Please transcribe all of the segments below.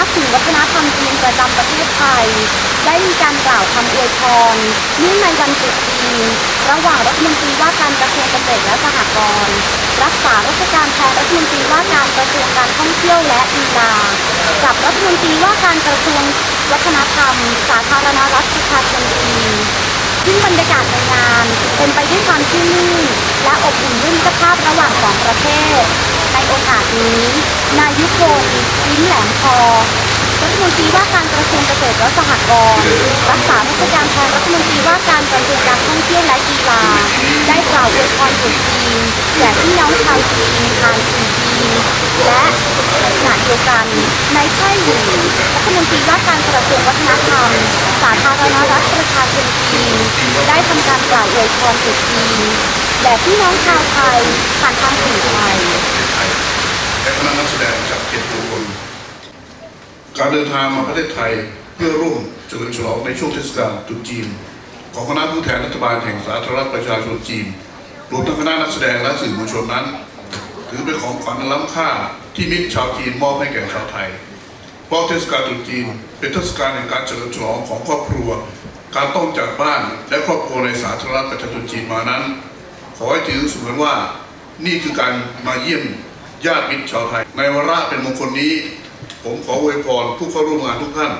นักสื่อวัฒนธรรมจีนประจำประเทศไทย ได้มีการกล่าวคำอวยพรเนื่องในวันตรุษจีน ระหว่างรัฐมนตรีว่าการกระทรวงเกษตรและสหกรณ์รักษาราชการแทนรัฐมนตรีว่าการกระทรวงการท่องเที่ยวและกีฬากับรัฐมนตรีว่าการกระทรวงวัฒนธรรม สาธารณรัฐประชาชนจีนซึ่งบรรยากาศในงานเป็นไปด้วยความชื่นมื่นและอบอุ่นด้วยมิตรภาพระหว่างสองประเทศ ในโอกาสนี้ นายยุพลลิ้มแหลมทองรัฐมนตรีว่าการกระทรวงเกษตรและสหกรณ์รักษาราชการแทนรัฐมนตรีว่าการกระทรวงการท่องเที่ยวและกีฬา ได้กล่าวอวยพรตรุษจีนแก่พี่น้องชาวจีนผ่านสื่อจีนและในขณะเดียวกันนายไช่หยู่รัฐมนตรีว่าการกระทรวงวัฒนธรรม สาธารณรัฐประชาชนจีน ได้ทำการกล่าวอวยพรตรุษจีนแด่พี่น้องชาวไทยผ่านทางสื่อไทย และคณะนักแสดงจากเจ็ดบุคคลการเดินทางมาประเทศไทยเพื่อร่วมเฉลิมฉลองในช่วงเทศกาลตรุษจีน ของคณะผู้แทนรัฐบาลแห่งสาธารณรัฐประชาชนจีน รวมทั้งคณะนักแสดงและสื่อมวลชนนั้น ถือเป็นของขวัญล้ำค่าที่มิตรชาวจีนมอบให้แก่ชาวไทย เพราะเทศกาลตรุษจีน เป็นเทศกาลแห่งการเฉลิมฉลองของครอบครัว การต้องจากบ้านและครอบครัวในสาธารณรัฐประชาชนจีนมานั้น ขอให้ถือเสมือนว่านี่คือการมาเยี่ยม ญาติมิตรชาวไทย ในวาระเป็นมงคลนี้ ผมขออวยพรผู้เข้าร่วมงานทุกท่าน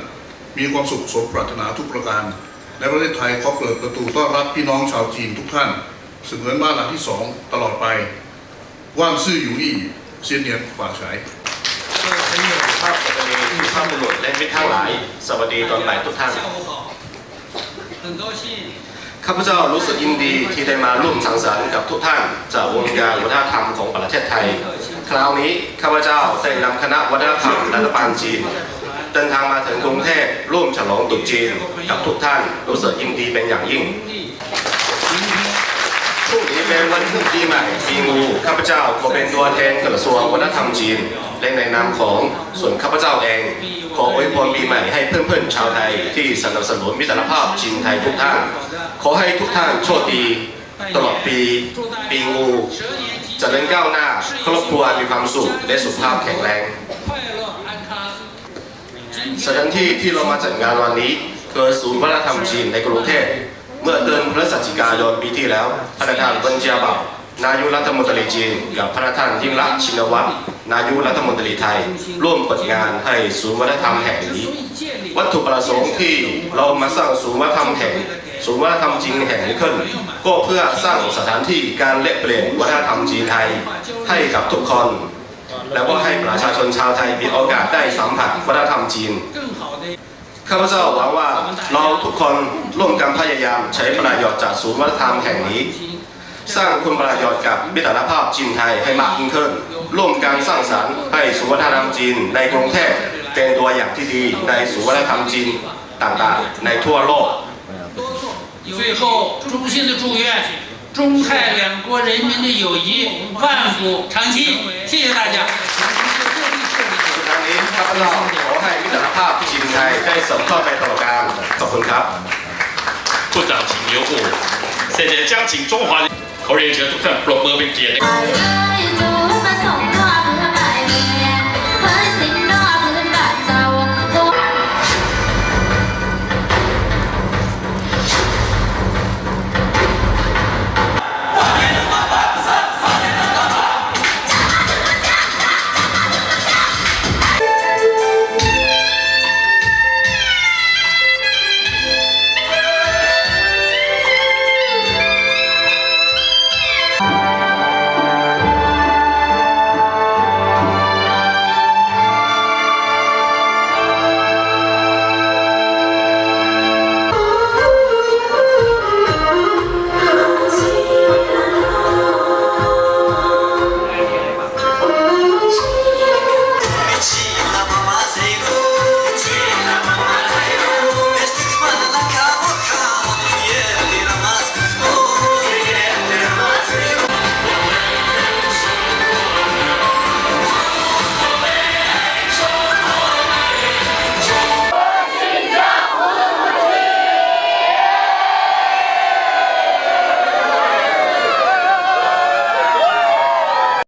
มีความสุขสมปรารถนาทุกประการ และประเทศไทยขอเปิดประตูต้อนรับพี่น้องชาวจีนทุกท่าน เสมือนบ้านหลังที่สองตลอดไป ว่างซื่ออยู่นี่เซียนเนียนฝ่าฉายภาพสวัสดีที่ข้าบุรุษและมิตรทั้งหลาย สวัสดีตอนบ่ายทุกท่านข้าพเจ้ารู้สึกยินดีที่ได้มาร่วมสังสรรค์กับทุกท่าน จากวงการวัฒนธรรมของประเทศไทย คราวนี้ข้าพเจ้าได้นำคณะวัฒนธรรมรัฐบาลจีน เดินทางมาถึงกรุงเทพร่วมฉลองตรุษจีนกับทุกท่านรู้สึกยินดีเป็นอย่างยิ่งช่วงนี้เป็นวันขึ้นปีใหม่ปีงูข้าพเจ้าขอเป็นตัวแทนกระทรวงวัฒนธรรมจีนและในนามของส่วนข้าพเจ้าเองขออวยพรปีใหม่ให้เพื่อนๆชาวไทยที่สนับสนุนมิตรภาพจีนไทยทุกท่าน ขอให้ทุกท่านโชคดีตลอดปี ปีงู เจริญก้าวหน้า ครอบครัวมีความสุขและสุขภาพแข็งแรงสถานที่ที่เรามาจัดงานวันนี้คือศูนย์วัฒนธรรมจีนในกรุงเทพเมื่อเดือนพฤศจิกายนปีที่แล้วพระธานบัญญาบ่าวนายุรัฐมนตรีจีน กับพระธานยิ่งรักชินวัฒนายุรัฐมนตรีไทย ร่วมเปิดงานให้ศูนย์วัฒนธรรมแห่งนี้ วัตถุประสงค์ที่เรามาสร้างศูนย์วัฒนธรรมแห่งศูนย์วัฒนธรรมจีนแห่งนี้ขึ้น ก็เพื่อสร้างสถานที่การแลกเปลี่ยนวัฒนธรรมจีนไทยให้กับทุกคน และก็ให้ประชาชนชาวไทยมีโอกาสได้สัมผัสวัฒนธรรมจีนข้าพเจ้าหวังว่าเราทุกคนร่วมกันพยายามใช้ประโยชน์จากศูนย์วัฒนธรรมแห่งนี้ สร้างคุณประโยชน์กับมิตรภาพจีนไทยให้มากยิ่งขึ้น ร่วมกันสร้างสรรค์ให้ศูนย์วัฒนธรรมจีนในกรุงเทพ เป็นตัวอย่างที่ดีในศูนย์วัฒนธรรมจีนต่างๆ ในทั่วโลก 最后，衷心的祝愿中泰两国人民的友谊万古长青。谢谢大家。 สุดท้ายนี้ข้าพเจ้าขอให้มิตรภาพจีนไทยได้สมเข้าไปตลอดกาลขอบคุณครับ 部长请留步。现在将请中华口语者ทุกท่านปรบมือเป็นเกียรติ I